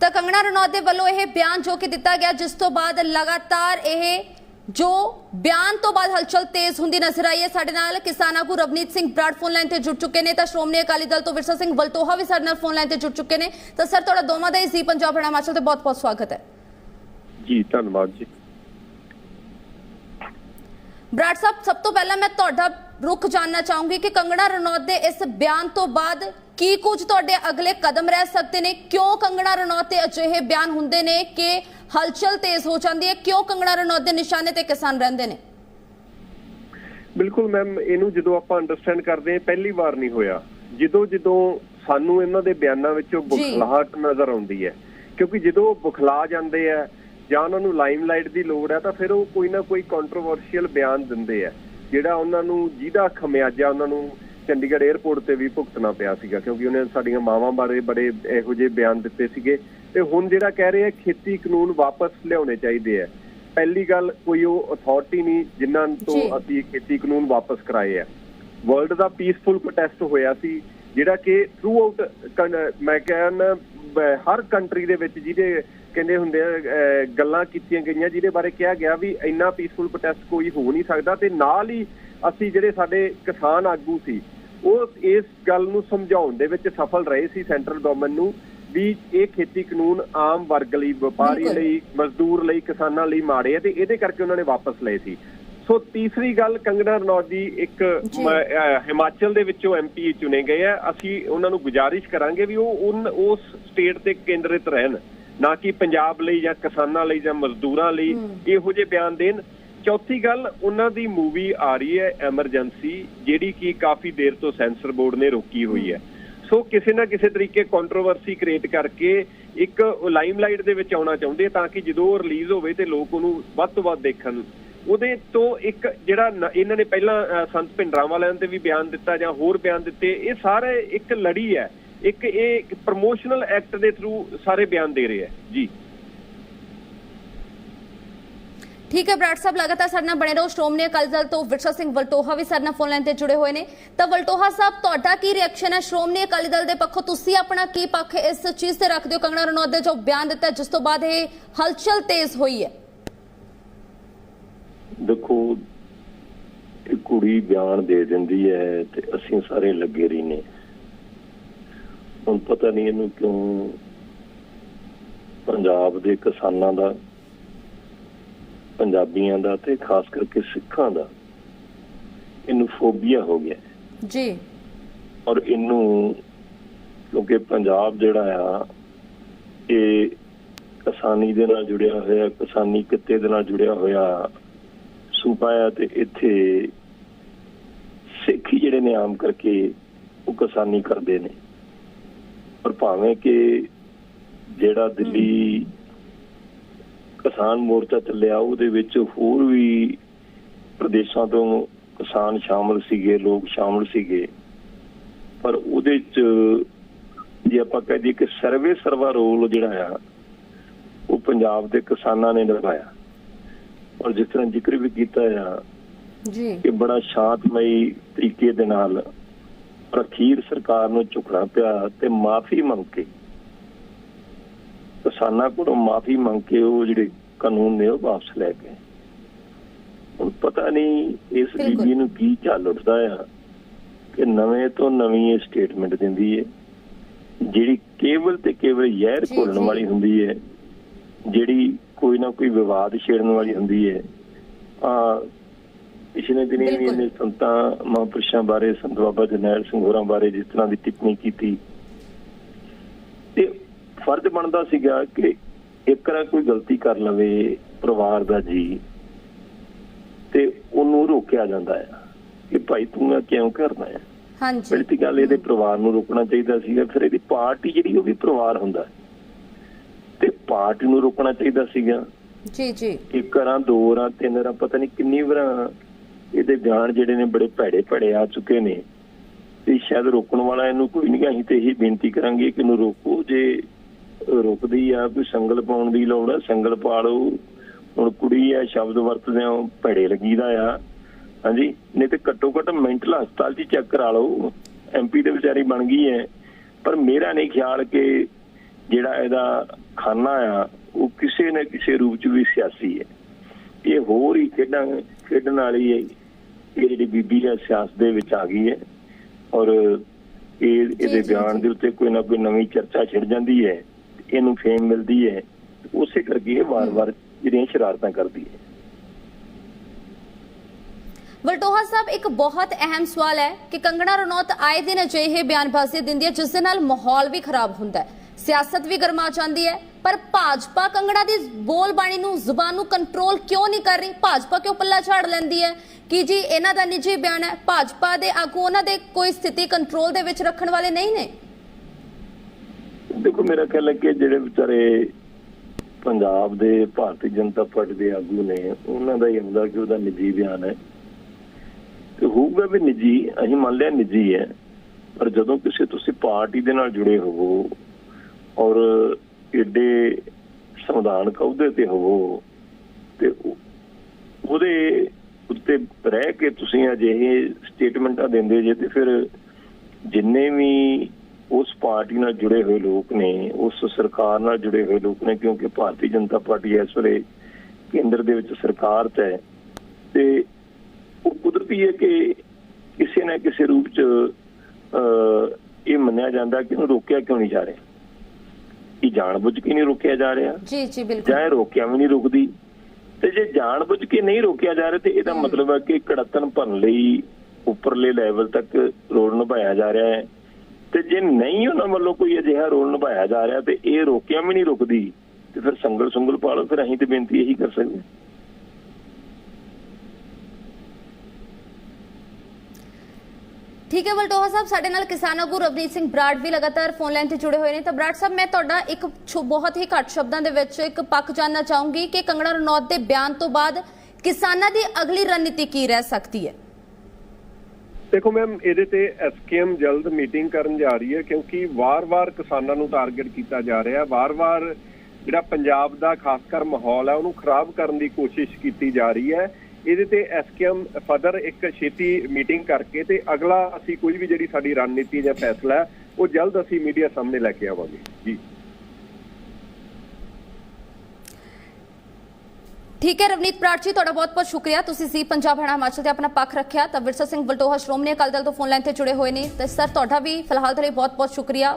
ਤਾਂ ਕੰਗਣਾ ਰਣੌਤ ਦੇ ਵੱਲੋਂ ਇਹ ਬਿਆਨ ਜੋ ਕਿ ਦਿੱਤਾ ਗਿਆ, ਜਿਸ ਤੋਂ ਬਾਅਦ ਲਗਾਤਾਰ ਇਹ ਜੋ ਬਿਆਨ ਤੋਂ ਬਾਅਦ ਹਲਚਲ ਤੇਜ਼ ਹੁੰਦੀ ਨਜ਼ਰ ਆਈ ਹੈ। ਸਾਡੇ ਨਾਲ ਕਿਸਾਨ ਆਗੂ ਰਵਨੀਤ ਸਿੰਘ ਬਰਾੜ ਫੋਨ ਲਾਈਨ ਤੇ ਜੁੜ ਚੁੱਕੇ ਨੇ ਤਾਂ ਸ਼੍ਰੋਮਣੀ ਅਕਾਲੀ ਦਲ ਤੋਂ ਵਿਰਸਾ ਸਿੰਘ ਵਲਟੋਹਾ ਵੀ ਸਾਡੇ ਨਾਲ ਫੋਨ ਲਾਈਨ ਤੇ ਜੁੜ ਚੁੱਕੇ ਨੇ। ਤਾਂ ਸਰ, ਤੁਹਾਡਾ ਦੋਵਾਂ ਦਾ ਹੀ ਜੀ ਪੰਜਾਬ ਹਰਿਆਣਾ ਹਿਮਾਚਲ ਤੇ ਬਹੁਤ-ਬਹੁਤ ਸਵਾਗਤ ਹੈ। ਜੀ, ਧੰਨਵਾਦ ਜੀ। ਬਰਾੜ ਸਾਹਿਬ ਸਭ ਤੋਂ ਪਹਿਲਾਂ ਮੈਂ ਤੁਹਾਡਾ ਰੁਖ ਜਾਨਣਾ ਚਾਹੂੰਗੀ ਕਿ ਕੰਗਣਾ ਰਣੌਤ ਦੇ ਇਸ ਬਿਆਨ ਤੋਂ ਬਾਅਦ ਕੀ ਕੁਝ ਤੁਹਾਡੇ ਅਗਲੇ ਕਦਮ ਰਹਿ ਸਕਦੇ ਨੇ? ਕਿਉਂ ਕੰਗਣਾ ਰਣੌਤ ਤੇ ਅਜਿਹੇ ਬਿਆਨ ਹੁੰਦੇ ਨੇ ਕਿ ਹਲਚਲ ਤੇਜ਼ ਹੋ ਜਾਂਦੀ ਹੈ? ਕਿਉਂ ਕੰਗਣਾ ਰਣੌਤ ਦੇ ਨਿਸ਼ਾਨੇ ਤੇ ਕਿਸਾਨ ਰਹਿੰਦੇ ਨੇ? ਬਿਲਕੁਲ ਮੈਮ ਇਹਨੂੰ ਜਦੋਂ ਆਪਾਂ ਅੰਡਰਸਟੈਂਡ ਕਰਦੇ ਹਾਂ ਪਹਿਲੀ ਵਾਰ ਨਹੀਂ ਹੋਇਆ। ਜਦੋਂ ਜਦੋਂ ਸਾਨੂੰ ਇਹਨਾਂ ਦੇ ਬਿਆਨਾਂ ਵਿੱਚੋਂ। ਬੁਖਲਾਹਟ ਨਜ਼ਰ ਆਉਂਦੀ ਹੈ। ਕਿਉਂਕਿ ਜਦੋਂ ਉਹ ਬੁਖਲਾ ਜਾਂਦੇ ਆ ਜਾਂ ਉਹਨਾਂ ਨੂੰ ਲਾਈਮਲਾਈਟ ਦੀ ਲੋੜ ਹੈ ਤਾਂ ਫਿਰ ਉਹ ਕੋਈ ਨਾ ਕੋਈ ਕੰਟਰੋਵਰਸ਼ੀਅਲ ਬਿਆਨ ਦਿੰਦੇ ਆ ਜਿਹੜਾ ਉਹਨਾਂ ਨੂੰ ਜਿਹਦਾ ਖਮਿਆਜਾ ਉਹਨਾਂ ਨੂੰ ਚੰਡੀਗੜ੍ਹ 에ਅਰਪੋਰਟ ਤੇ ਵੀ ਭੁਗਤਣਾ ਪਿਆ ਸੀਗਾ ਕਿਉਂਕਿ ਉਹਨੇ ਸਾਡੀਆਂ ਮਾਵਾਂ ਬਾਰੇ ਬੜੇ ਇਹੋ ਜਿਹੇ ਬਿਆਨ ਦਿੱਤੇ ਸੀਗੇ। ਤੇ ਹੁਣ ਜਿਹੜਾ ਕਹਿ ਰਹੇ ਆ ਖੇਤੀ ਕਾਨੂੰਨ ਵਾਪਸ ਲਿਆਉਣੇ ਚਾਹੀਦੇ ਆ। ਪਹਿਲੀ ਗੱਲ ਕੋਈ ਉਹ ਅਥਾਰਟੀ ਨਹੀਂ ਜਿਨ੍ਹਾਂ ਤੋਂ। ਅਸੀਂ ਖੇਤੀ ਕਾਨੂੰਨ ਵਾਪਸ ਕਰਾਏ ਆ। ਵਰਲਡ ਦਾ ਪੀਸਫੁਲ ਪ੍ਰੋਟੈਸਟ ਹੋਇਆ ਸੀ ਜਿਹੜਾ ਕਿ ਥਰੂ ਆਊਟ ਮੈਂ ਕਹਿੰਦਾ ਬ- ਹਰ ਕੰਟਰੀ ਦੇ ਵਿੱਚ ਜਿਹਦੇ ਕਹਿੰਦੇ ਹੁੰਦੇ ਆ ਗੱਲਾਂ ਕੀਤੀਆਂ ਗਈਆਂ ਜਿਹਦੇ ਬਾਰੇ ਕਿਹਾ ਗਿਆ ਵੀ ਇੰਨਾ ਪੀਸਫੁਲ ਪ੍ਰੋਟੈਸਟ ਕੋਈ ਹੋ ਨਹੀਂ ਸਕਦਾ ਤੇ ਨਾਲ ਹੀ ਅਸੀਂ ਜਿਹੜੇ ਸਾਡੇ ਕਿਸਾਨ ਆਗੂ ਸੀ ਉਹ ਇਸ ਗੱਲ ਨੂੰ ਸਮਝਾਉਣ ਦੇ ਵਿੱਚ ਸਫਲ ਰਹੇ ਸੀ ਸੈਂਟਰਲ ਗਵਰਨਮੈਂਟ ਨੂੰ ਵੀ ਇਹ ਖੇਤੀ ਕਾਨੂੰਨ ਆਮ ਵਰਗ ਲਈ ਵਪਾਰੀ। ਲਈ ਮਜ਼ਦੂਰ ਲਈ ਕਿਸਾਨਾਂ ਲਈ ਮਾੜੇ ਆ ਤੇ ਇਹਦੇ ਕਰਕੇ ਉਹਨਾਂ ਨੇ ਵਾਪਸ ਲਏ ਸੀ। ਸੋ ਤੀਸਰੀ ਗੱਲ ਕੰਗਣਾ ਰਣੌਤ ਦੀ ਇੱਕ ਹਿਮਾਚਲ ਦੇ ਵਿੱਚੋਂ ਐਮਪੀ ਚੁਣੇ ਗਏ ਆ ਅਸੀਂ ਉਹਨਾਂ ਨੂੰ ਗੁਜ਼ਾਰਿਸ਼ ਕਰਾਂਗੇ ਵੀ ਉਹ ਉਸ ਸਟੇਟ ਤੇ ਕੇਂਦਰਿਤ ਰਹਿਣ। ਨਾ ਕਿ ਪੰਜਾਬ ਲਈ ਜਾਂ ਕਿਸਾਨਾਂ ਲਈ ਜਾਂ ਮਜ਼ਦੂਰਾਂ ਲਈ। ਇਹੋ ਜਿਹੇ ਬਿਆਨ ਦੇਣ। ਚੌਥੀ ਗੱਲ ਉਹਨਾਂ ਦੀ ਮੂਵੀ ਆ ਰਹੀ ਹੈ ਐਮਰਜੈਂਸੀ ਜਿਹੜੀ ਕਿ ਕਾਫੀ ਦੇਰ ਤੋਂ ਸੈਂਸਰ ਬੋਰਡ ਨੇ ਰੋਕੀ ਹੋਈ ਹੈ। ਸੋ ਕਿਸੇ ਨਾ ਕਿਸੇ ਤਰੀਕੇ ਕੰਟਰੋਵਰਸੀ ਕ੍ਰੀਏਟ ਕਰਕੇ ਇੱਕ ਲਾਈਮਲਾਈਟ ਦੇ ਵਿੱਚ ਆਉਣਾ ਚਾਹੁੰਦੇ ਤਾਂ ਕਿ ਜਦੋਂ ਉਹ ਰਿਲੀਜ਼ ਹੋਵੇ ਤੇ ਲੋਕ ਉਹਨੂੰ ਵੱਧ ਤੋਂ ਵੱਧ ਦੇਖਣ। ਉਹਦੇ ਤੋਂ ਇੱਕ ਜਿਹੜਾ ਇਹਨਾਂ ਨੇ ਪਹਿਲਾਂ ਸੰਤ ਭਿੰਡਰਾਂ ਵਾਲਿਆਂ ਤੇ ਵੀ ਬਿਆਨ ਦਿੱਤਾ ਜਾਂ ਹੋਰ ਬਿਆਨ ਦਿੱਤੇ ਇਹ ਸਾਰੇ ਇੱਕ ਲੜੀ ਹੈ। ਇੱਕ ਇਹ ਪ੍ਰੋਮੋਸ਼ਨਲ ਐਕਟ ਦੇ ਥਰੂ ਸਾਰੇ ਬਿਆਨ ਦੇ ਰਹੇ ਹੈ। ਜੀ। ਠੀਕ ਹੈ ਬਰਾੜ ਸਾਹਿਬ ਲਗਾਤਾਰ ਸਾਡੇ ਨਾਲ ਬਣੇ ਰਹੋ। ਸ਼੍ਰੋਮਣੀ ਅਕਾਲੀ ਦਲ ਤੋਂ ਵਿਰਸਾ ਸਿੰਘ ਵਲਟੋਹਾ ਵੀ ਸਾਡੇ ਨਾਲ ਫੋਨ ਲਾਈਨ ਤੇ ਜੁੜੇ ਹੋਏ ਨੇ। ਤਾਂ ਵਲਟੋਹਾ ਸਾਹਿਬ ਤੁਹਾਡਾ ਕੀ ਰਿਐਕਸ਼ਨ ਹੈ? ਸ਼੍ਰੋਮਣੀ ਅਕਾਲੀ ਦਲ ਦੇ ਪੱਖੋਂ ਤੁਸੀਂ ਆਪਣਾ ਕੀ ਪੱਖ ਇਸ ਚੀਜ਼ ਤੇ ਰੱਖਦੇ ਹੋ? ਕੰਗਣਾ ਰਣੌਤ ਦੇ ਜੋ ਬਿਆਨ ਦਿੱਤਾ ਜਿਸ ਤੋਂ ਬਾਅਦ ਇਹ ਹਲਚਲ ਤੇਜ਼ ਹੋਈ ਹੈ। ਦੇਖੋ ਇਹ ਕੁੜੀ ਬਿਆਨ ਦੇ ਦਿੰਦੀ ਹੈ ਤੇ ਅਸੀਂ ਸਾਰੇ ਲੱਗੇ ਰਹਿੰਦੇ ਹੁਣ ਪਤਾ ਨਹੀਂ ਇਹਨੂੰ ਕਿਉਂ ਪੰਜਾਬ ਦੇ ਕਿਸਾਨਾਂ ਦਾ ਪੰਜਾਬੀਆਂ ਦਾ ਤੇ ਖਾਸ ਕਰਕੇ ਸਿੱਖਾਂ ਦਾ ਇਹਨੂੰ ਫੋਬੀਆ ਹੋ ਗਿਆ। ਜੀ ਔਰ ਇਹਨੂੰ ਕਿਉਂਕਿ ਪੰਜਾਬ ਜਿਹੜਾ ਆ ਇਹ ਕਿਸਾਨੀ ਦੇ ਨਾਲ ਜੁੜਿਆ ਹੋਇਆ ਕਿਸਾਨੀ ਕਿੱਤੇ ਦੇ ਨਾਲ ਜੁੜਿਆ ਹੋਇਆ ਸੂਬਾ ਆ ਤੇ ਇੱਥੇ ਸਿੱਖੀ ਜਿਹੜੇ ਨੇ ਆਮ ਕਰਕੇ ਉਹ ਕਿਸਾਨੀ ਕਰਦੇ ਨੇ ਪਰ ਭਾਵੇਂ ਕਿ ਜਿਹੜਾ ਦਿੱਲੀ ਕਿਸਾਨ ਮੋਰਚਾ ਚੱਲਿਆ ਉਹਦੇ ਵਿੱਚ ਹੋਰ ਵੀ ਪ੍ਰਦੇਸ਼ਾਂ ਤੋਂ ਕਿਸਾਨ ਸ਼ਾਮਲ ਸੀਗੇ ਲੋਕ ਸ਼ਾਮਲ ਸੀਗੇ। ਪਰ ਉਹਦੇ ਚ ਜੇ ਆਪਾਂ ਕਹਿ ਦਈਏ ਕਿ ਸਰਵੇ ਸਰਵਾ ਰੋਲ ਜਿਹੜਾ ਆ ਉਹ ਪੰਜਾਬ ਦੇ ਕਿਸਾਨਾਂ ਨੇ ਨਿਭਾਇਆ। ਔਰ ਜਿਸ ਤਰ੍ਹਾਂ ਜ਼ਿਕਰ ਵੀ ਕੀਤਾ ਆ ਜੀ। ਕਿ ਬੜਾ ਸ਼ਾਂਤਮਈ ਤਰੀਕੇ ਦੇ ਨਾਲ ਪਰ ਅਖੀਰ ਸਰਕਾਰ ਨੂੰ ਝੁਕਣਾ ਪਿਆ ਤੇ ਮਾਫੀ ਮੰਗ ਕੇ ਕਿਸਾਨਾਂ ਕੋਲੋਂ ਮਾਫੀ ਮੰਗ ਕੇ ਉਹ ਜਿਹੜੇ ਕਾਨੂੰਨ ਨੇ ਉਹ ਵਾਪਸ ਲੈ ਗਏ ਹੁਣ ਪਤਾ ਨਹੀਂ ਇਸ। ਬੀਬੀ ਨੂੰ ਕੀ ਚੱਲ ਉੱਠਦਾ ਆ ਕਿ ਨਵੇਂ ਤੋਂ ਨਵੀਂ ਇਹ ਸਟੇਟਮੈਂਟ ਦਿੰਦੀ ਹੈ ਜਿਹੜੀ ਕੇਵਲ ਤੇ ਕੇਵਲ ਜ਼ਹਿਰ ਜੀ, ਘੋਲਣ। ਵਾਲੀ ਹੁੰਦੀ ਹੈ ਜਿਹੜੀ ਕੋਈ ਨਾ ਕੋਈ ਵਿਵਾਦ ਛੇੜਨ ਵਾਲੀ ਹੁੰਦੀ ਹੈ ਆ ਪਿਛਲੇ ਦਿਨੀ ਵੀ ਬਿਲਕੁਲ। ਇਹਨੇ ਸੰਤਾਂ ਮਹਾਂਪੁਰਸ਼ਾਂ ਬਾਰੇ ਸੰਤ ਬਾਬਾ ਜਰਨੈਲ ਸਿੰਘ ਹੋਰਾਂ ਬਾਰੇ ਜਿਸ ਤਰ੍ਹਾਂ ਦੀ ਟਿੱਪਣੀ ਕੀਤੀ। ਤੇ ਫਰਜ਼ ਬਣਦਾ ਸੀਗਾ ਕਿ ਇੱਕ ਨਾ ਕੋਈ ਗਲਤੀ ਕਰ ਲਵੇ ਪਰਿਵਾਰ ਦਾ ਜੀ ਤੇ ਉਹਨੂੰ ਰੋਕਿਆ ਜਾਂਦਾ ਹੈ ਕਿ ਭਾਈ ਤੂੰ ਇਹ ਕਿਉਂ ਕਰਦਾ ਹੈ ਹਾਂਜੀ। ਤਾਂ ਗੱਲ ਇਹਦੇ ਪਰਿਵਾਰ ਨੂੰ ਰੋਕਣਾ ਚਾਹੀਦਾ ਸੀਗਾ ਫਿਰ ਇਹਦੀ ਪਾਰਟੀ ਜਿਹੜੀ ਉਹ ਵੀ ਪਰਿਵਾਰ ਹੁੰਦਾ। ਤੇ ਪਾਰਟੀ ਨੂੰ ਰੋਕਣਾ ਚਾਹੀਦਾ ਸੀਗਾ ਜੀ ਜੀ। ਇੱਕ ਰਾਂ ਦੋ ਰਾਂ ਤਿੰਨ ਰਾਂ ਪਤਾ ਨਹੀਂ ਕਿੰਨੀ ਵਾਰਾਂ ਇਹਦੇ ਬਿਆਨ ਜਿਹੜੇ ਨੇ ਬੜੇ ਭੈੜੇ ਭੈੜੇ ਆ ਚੁੱਕੇ ਨੇ। ਤੇ ਸ਼ਾਇਦ ਰੋਕਣ ਵਾਲਾ ਇਹਨੂੰ ਕੋਈ ਨਹੀਂ, ਅਸੀਂ ਤੇ ਇਹੀ ਬੇਨਤੀ ਕਰਾਂਗੇ ਕਿ ਇਹਨੂੰ ਰੋਕੋ। ਜੇ ਰੁਕਦੀ ਆ, ਕੋਈ ਸੰਗਲ ਪਾਉਣ ਦੀ ਲੋੜ ਆ, ਸੰਗਲ ਪਾ ਲਓ ਹੁਣ ਕੁੜੀ ਆ, ਸ਼ਬਦ ਵਰਤਦੇ ਆ ਭੈੜੇ ਲੱਗੀਦਾ ਆ। ਹਾਂਜੀ, ਨਹੀਂ ਤੇ ਘੱਟੋ ਘੱਟ ਮੈਂਟਲ ਹਸਪਤਾਲ 'ਚ ਚੈੱਕ ਕਰਾ ਲਓ। ਐਮਪੀ ਦੇ ਵਿਚਾਰੀ ਬਣ ਗਈ ਹੈ ਪਰ ਮੇਰਾ ਨਹੀਂ ਖਿਆਲ ਕਿ ਜਿਹੜਾ ਇਹਦਾ ਖਾਨਾ ਆ, ਉਹ ਕਿਸੇ ਨਾ ਕਿਸੇ ਰੂਪ ਚ ਵੀ ਸਿਆਸੀ ਹੈ ਹੋਰ ਹੀ ਖੇਡਾਂ ਖੇਡਣ ਵਾਲੀ ਹੈ ਇਹ ਜਿਹੜੀ ਬੀਬੀ ਹੈ ਸਿਆਸਤ ਦੇ ਵਿੱਚ ਆ ਗਈ ਹੈ। ਔਰ ਇਹ ਇਹਦੇ ਬਿਆਨ। ਦੇ ਉੱਤੇ ਕੋਈ ਨਾ ਕੋਈ ਨਵੀਂ ਚਰਚਾ ਛਿੜ ਜਾਂਦੀ ਹੈ। ਇਹਨੂੰ ਫੇਮ ਮਿਲਦੀ ਹੈ। ਉਸੇ ਕਰਕੇ ਇਹ ਵਾਰ-ਵਾਰ ਜਿਹੜੀਆਂ ਸ਼ਰਾਰਤਾਂ ਕਰਦੀ ਹੈ। ਵਲਟੋਹਾ ਸਾਹਿਬ ਇੱਕ ਬਹੁਤ ਅਹਿਮ ਸਵਾਲ ਹੈ ਕਿ ਕੰਗਣਾ ਰਣੌਤ ਆਏ ਦਿਨ ਅਜਿਹੇ ਬਿਆਨਬਾਜ਼ੀ ਦਿੰਦੀ ਹੈ ਜਿਸ ਦੇ ਨਾਲ ਮਾਹੌਲ ਵੀ ਖਰਾਬ ਹੁੰਦਾ ਹੈ। ਸਿਆਸਤ ਵੀ ਗਰਮਾ ਜਾਂਦੀ ਹੈ, ਪਰ ਭਾਜਪਾ ਕੰਗਣਾ ਦੀ ਬੋਲਬਾਣੀ ਨੂੰ, ਜ਼ੁਬਾਨ ਨੂੰ ਕੰਟਰੋਲ ਕਿਉਂ ਨਹੀਂ ਕਰ ਰਹੀ? ਭਾਜਪਾ ਕਿਉਂ ਪੱਲਾ ਝਾੜ ਲੈਂਦੀ ਹੈ? ਕਿ ਜੀ, ਇਹਨਾਂ ਦਾ ਨਿੱਜੀ ਬਿਆਨ ਹੈ? ਭਾਜਪਾ ਦੇ ਆਗੂ ਉਹਨਾਂ ਦੇ ਕੋਈ ਸਥਿਤੀ ਕੰਟਰੋਲ ਦੇ ਵਿੱਚ ਰੱਖਣ ਵਾਲੇ ਨਹੀਂ ਨੇ? ਦੇਖੋ, ਮੇਰਾ ਖਿਆਲ ਹੈ ਕਿ ਜਿਹੜੇ ਵਿਚਾਰੇ ਪੰਜਾਬ ਦੇ ਭਾਰਤੀ ਜਨਤਾ ਪਾਰਟੀ ਦੇ ਆਗੂ ਨੇ, ਉਹਨਾਂ ਦਾ ਹੀ ਹੁੰਦਾ ਕਿ ਉਹਦਾ ਨਿੱਜੀ ਬਿਆਨ ਹੈ। ਤੇ ਹੋਊਗਾ ਵੀ ਨਿੱਜੀ, ਅਸੀਂ ਮੰਨ ਲਿਆ ਨਿੱਜੀ ਹੈ, ਪਰ ਜਦੋਂ ਕਿਸੇ ਤੁਸੀਂ ਪਾਰਟੀ ਦੇ ਨਾਲ ਜੁੜੇ ਹੋਵੋ ਔਰ ਏਡੇ ਸੰਵਿਧਾਨ ਕਹਦੇ ਤੇ ਹੋਵੋ ਤੇ ਉਹਦੇ ਉੱਤੇ ਰਹਿ ਕੇ ਤੁਸੀਂ ਅਜਿਹੇ ਸਟੇਟਮੈਂਟਾਂ ਦਿੰਦੇ ਜੇ ਤੇ ਫਿਰ ਜਿੰਨੇ ਵੀ ਉਸ ਪਾਰਟੀ ਨਾਲ ਜੁੜੇ ਹੋਏ ਲੋਕ ਨੇ ਉਸ ਸਰਕਾਰ ਨਾਲ ਜੁੜੇ ਹੋਏ ਲੋਕ ਨੇ ਕਿਉਂਕਿ ਭਾਰਤੀ ਜਨਤਾ ਪਾਰਟੀ ਇਸ ਵੇਲੇ ਕੇਂਦਰ ਦੇ ਵਿੱਚ ਸਰਕਾਰ 'ਚ ਹੈ ਤੇ ਉਹ ਕੁਦਰਤੀ ਹੈ ਕਿ ਕਿਸੇ ਨਾ ਕਿਸੇ ਰੂਪ 'ਚ ਅਹ, ਇਹ ਮੰਨਿਆ ਜਾਂਦਾ ਕਿ ਉਹਨੂੰ ਰੋਕਿਆ ਕਿਉਂ ਨਹੀਂ ਜਾ ਰਿਹਾ। ਇਹ ਜਾਣਬੁੱਝ ਕੇ ਨਹੀਂ ਰੋਕਿਆ ਜਾ ਰਿਹਾ? ਜੀ ਜੀ ਬਿਲਕੁਲ। ਜਾਂ ਰੋਕਿਆ ਵੀ ਨਹੀਂ ਰੁਕਦੀ? ਤੇ ਜੇ ਜਾਣਬੁੱਝ ਕੇ ਨਹੀਂ ਰੋਕਿਆ ਜਾ ਰਿਹਾ ਤੇ ਇਹਦਾ ਮਤਲਬ ਹੈ ਕਿ ਕੜਤਨ ਭਰਨ ਲਈ ਉੱਪਰਲੇ ਲੈਵਲ ਤੱਕ ਰੋਲ ਨਿਭਾਇਆ ਜਾ ਰਿਹਾ ਹੈ। ਤੇ ਜੇ ਨਹੀਂ ਉਹਨਾਂ ਵੱਲੋਂ ਕੋਈ ਅਜਿਹਾ ਰੋਲ ਨਿਭਾਇਆ ਜਾ ਰਿਹਾ ਤੇ ਇਹ ਰੋਕਿਆ ਵੀ ਨਹੀਂ ਰੁਕਦੀ ਤੇ ਫਿਰ ਸੰਗਲ ਸੰਗਲ ਪਾ ਲਓ ਫਿਰ ਅਸੀਂ ਤੇ ਬੇਨਤੀ ਇਹੀ ਕਰ ਸਕਦੇ ਹਾਂ। ਠੀਕ ਹੈ ਵਲਟੋਹਾ ਸਾਹਿਬ, ਸਾਡੇ ਨਾਲ ਕਿਸਾਨ ਆਗੂ ਰਵਨੀਤ ਸਿੰਘ ਬਰਾੜ ਵੀ ਲਗਾਤਾਰ ਫੋਨ ਲਾਈਨ ਤੇ ਜੁੜੇ ਹੋਏ ਨੇ। ਤਾਂ ਬਰਾੜ ਸਾਹਿਬ, ਮੈਂ ਤੁਹਾਡਾ ਇੱਕ ਬਹੁਤ ਹੀ ਘੱਟ ਸ਼ਬਦਾਂ ਦੇ ਵਿੱਚ ਇੱਕ ਪੱਕ ਜਾਨਣਾ ਚਾਹੂੰਗੀ ਕਿ ਕੰਗਣਾ ਰਣੌਤ ਦੇ ਬਿਆਨ ਤੋਂ ਬਾਅਦ ਕਿਸਾਨਾਂ ਦੀ ਅਗਲੀ ਰਣਨੀਤੀ ਕੀ ਰਹਿ ਸਕਦੀ ਹੈ? ਦੇਖੋ ਮੈਮ, ਇਹਦੇ ਤੇ ਐਸਕੇਐਮ ਜਲਦ ਮੀਟਿੰਗ ਕਰਨ ਜਾ ਰਹੀ ਹੈ ਕਿਉਂਕਿ ਵਾਰ-ਵਾਰ ਕਿਸਾਨਾਂ ਨੂੰ ਟਾਰਗੇਟ ਕੀਤਾ ਜਾ ਰਿਹਾ। ਹੈ ਵਾਰ-ਵਾਰ ਜਿਹੜਾ ਪੰਜਾਬ ਦਾ ਖਾਸ ਕਰ ਮਾਹੌਲ ਹੈ, ਉਹਨੂੰ ਖਰਾਬ ਕਰਨ ਦੀ ਕੋਸ਼ਿਸ਼ ਕੀਤੀ ਜਾ ਰਹੀ ਹੈ। ਇਹਦੇ ਤੇ ਐਸਕੇਐਮ ਫਦਰ ਇੱਕ ਛੇਤੀ ਮੀਟਿੰਗ ਕਰਕੇ ਤੇ ਅਗਲਾ ਅਸੀਂ ਕੋਈ ਵੀ ਜਿਹੜੀ ਸਾਡੀ ਰਣਨੀਤੀ ਜਾਂ ਫੈਸਲਾ ਹੈ, ਉਹ ਜਲਦ ਅਸੀਂ ਮੀਡੀਆ ਸਾਹਮਣੇ ਲੈ ਕੇ ਆਵਾਂਗੇ। ਜੀ। ਠੀਕ ਹੈ, ਰਵਨੀਤ ਬਰਾੜ ਜੀ, ਤੁਹਾਡਾ ਬਹੁਤ-ਬਹੁਤ ਸ਼ੁਕਰੀਆ। ਤੁਸੀਂ ਸੀ ਪੰਜਾਬ ਹਰਿਆਣਾ ਹਿਮਾਚਲ ਤੇ ਆਪਣਾ ਪੱਖ ਰੱਖਿਆ। ਤਾਂ ਵਿਰਸਾ ਸਿੰਘ ਬਲਟੋਹਾ ਸ਼੍ਰੋਮਣੀ ਅਕਾਲੀ ਦਲ ਤੋਂ ਫੋਨ ਲਾਈਨ ਤੇ ਜੁੜੇ ਹੋਏ ਨੇ। ਤੇ ਸਰ, ਤੁਹਾਡਾ ਵੀ ਫਿਲਹਾਲ ਦੇ ਲਈ ਬਹੁਤ-ਬਹੁਤ ਸ਼ੁਕਰੀਆ।